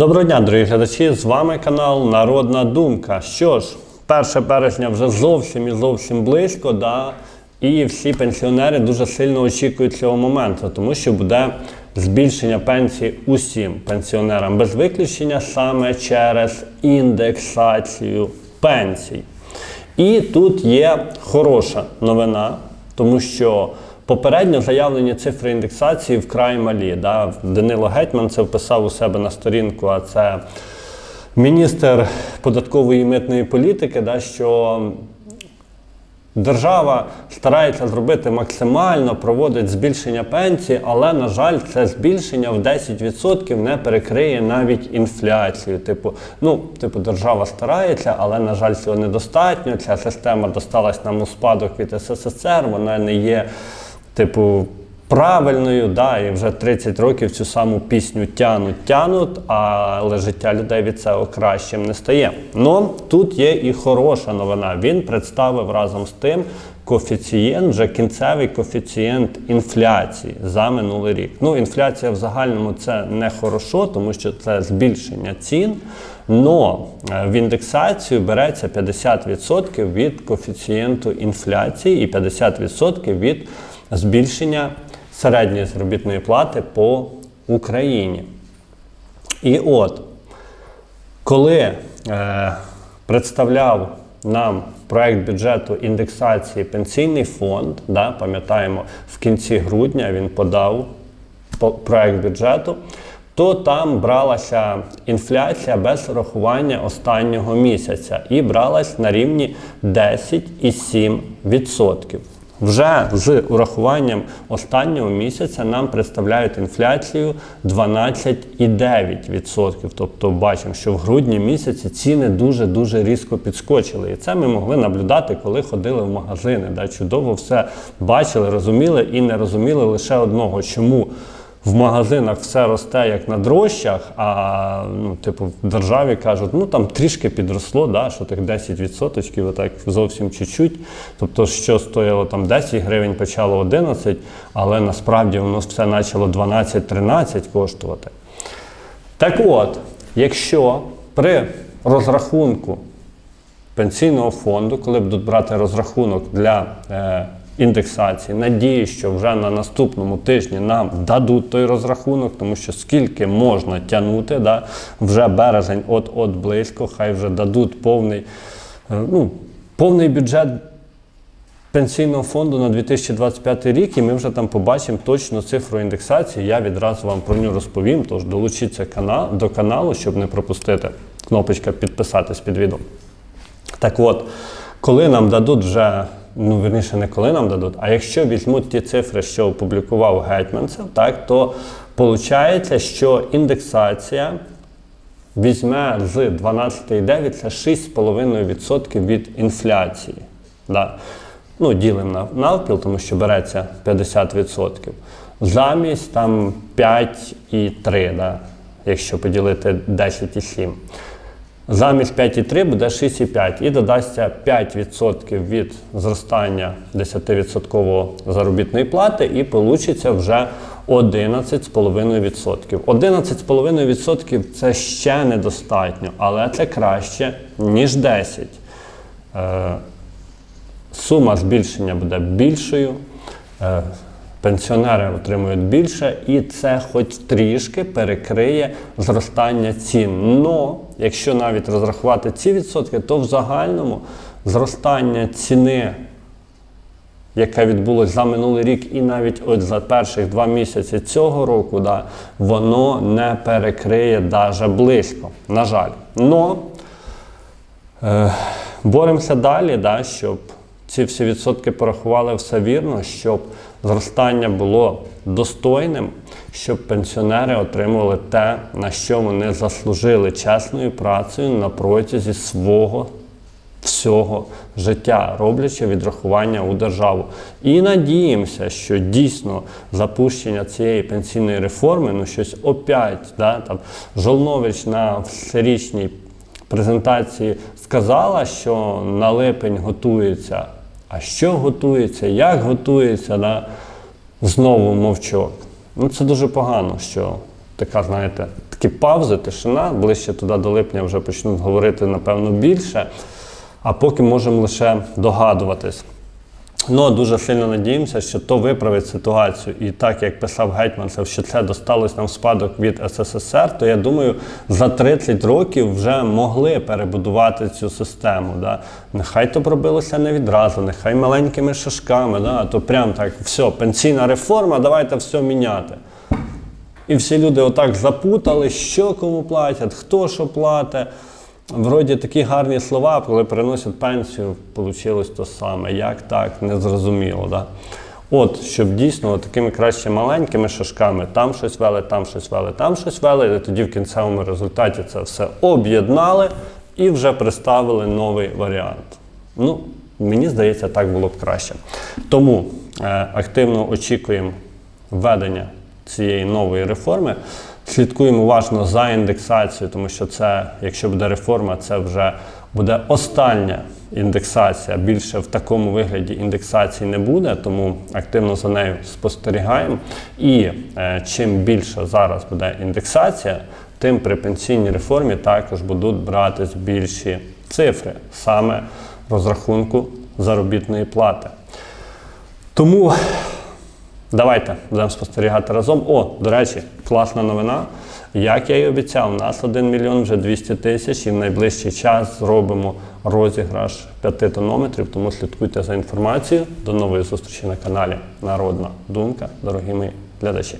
Доброго дня, дорогі глядачі! З вами канал Народна Думка. Що ж, 1 березня вже зовсім і зовсім близько, да, і всі пенсіонери дуже сильно очікують цього моменту, тому що буде збільшення пенсій усім пенсіонерам без виключення саме через індексацію пенсій. І тут є хороша новина, тому що попередньо заявлені цифри індексації вкрай малі. Да? Данило Гетьман це вписав у себе на сторінку, а це міністр податкової і митної політики, да, що Держава старається зробити максимально, проводить збільшення пенсії, але, на жаль, це збільшення в 10% не перекриє навіть інфляцію. Типу, ну, типу, держава старається, але, на жаль, цього недостатньо. Ця система досталась нам у спадок від СССР, вона не є, типу, правильною, да, і вже 30 років цю саму пісню тянуть, тянуть, але життя людей від цього кращим не стає. Ну тут є і хороша новина. Він представив разом з тим коефіцієнт, вже кінцевий коефіцієнт інфляції за минулий рік. Ну, інфляція в загальному це не хорошо, тому що це збільшення цін. Но е, в індексацію береться 50% від коефіцієнту інфляції і 50% від збільшення середньої заробітної плати по Україні. І от, коли е, представляв нам проект бюджету індексації пенсійний фонд, да, пам'ятаємо, в кінці грудня він подав по- проект бюджету, то там бралася інфляція без рахування останнього місяця і бралась на рівні 10,7%. Вже з урахуванням останнього місяця нам представляють інфляцію 12,9%. Тобто бачимо, що в грудні місяці ціни дуже-дуже різко підскочили. І це ми могли наблюдати, коли ходили в магазини. Да? Чудово все бачили, розуміли і не розуміли лише одного, чому в магазинах все росте як на дрожчах, а ну, типу, в державі кажуть, ну там трішки підросло, да, що тих 10%, отак зовсім чуть-чуть. Тобто, що стояло там 10 гривень, почало 11, але насправді воно все почало 12-13 коштувати. Так от, якщо при розрахунку пенсійного фонду, коли будуть брати розрахунок для е, індексації, надію, що вже на наступному тижні нам дадуть той розрахунок, тому що скільки можна тягнути, да, вже березень от-от близько, хай вже дадуть повний, е, ну, повний бюджет пенсійного фонду на 2025 рік, і ми вже там побачимо точну цифру індексації. Я відразу вам про нього розповім. Тож долучіться канал, до каналу, щоб не пропустити. Кнопочка підписатись під відео. Так от, коли нам дадуть вже, ну верніше, не коли нам дадуть, а якщо візьмуть ті цифри, що опублікував Гетьманцев, так, то виходить, що індексація візьме з 12,9 це 6,5% від інфляції. Да. Ну, ділимо на навпіл, тому що береться 50%. Замість там 5,3, да, якщо поділити 10,7. Замість 5,3 буде 6,5 і додасться 5% від зростання 10% заробітної плати, і вийде вже 11,5%. 11,5% це ще недостатньо, але це краще, ніж 10%. Е, сума збільшення буде більшою, е, пенсіонери отримують більше, і це хоч трішки перекриє зростання цін. Но якщо навіть розрахувати ці відсотки, то в загальному зростання ціни. Яке відбулося за минулий рік, і навіть от за перших два місяці цього року, да, воно не перекриє даже близько. На жаль. Но Е, боремося далі, да, щоб ці всі відсотки порахували все вірно, щоб зростання було достойним, щоб пенсіонери отримували те, на що вони заслужили чесною працею на протязі свого всього життя, роблячи відрахування у державу. І надіємося, що дійсно запущення цієї пенсійної реформи, ну щось опять, да, там Жолнович на всерічній презентації сказала, що на липень готується. А що готується, як готується, да? знову мовчок. Ну це дуже погано, що така, знаєте, такі паузи, тишина. Ближче туди до липня вже почнуть говорити, напевно, більше. А поки можемо лише догадуватись. Ну, дуже сильно надіємося, що то виправить ситуацію. І так як писав Гетьманцев, що це досталось нам в спадок від СССР, то я думаю, за 30 років вже могли перебудувати цю систему. Да? Нехай то пробилося не відразу, нехай маленькими шашками, да? а то прям так, все, пенсійна реформа, давайте все міняти. І всі люди отак запутали, що кому платять, хто що платить. Вроді такі гарні слова, коли переносять пенсію, вийшло то саме. Як так, не зрозуміло. Да? От, щоб дійсно такими краще маленькими шашками там щось вели, там щось вели, там щось вели, і тоді в кінцевому результаті це все об'єднали і вже представили новий варіант. Ну, мені здається, так було б краще. Тому е, активно очікуємо введення цієї нової реформи. Слідкуємо уважно за індексацією, тому що це, якщо буде реформа, це вже буде остання індексація. Більше в такому вигляді індексації не буде, тому активно за нею спостерігаємо. І е, чим більше зараз буде індексація, тим при пенсійній реформі також будуть братись більші цифри саме розрахунку заробітної плати. Тому Давайте будемо спостерігати разом. О, до речі, класна новина. Як я і обіцяв, у нас 1 мільйон вже 200 тисяч, і в найближчий час зробимо розіграш 5 тонометрів, тому слідкуйте за інформацією. До нової зустрічі на каналі Народна Думка, дорогі мої глядачі.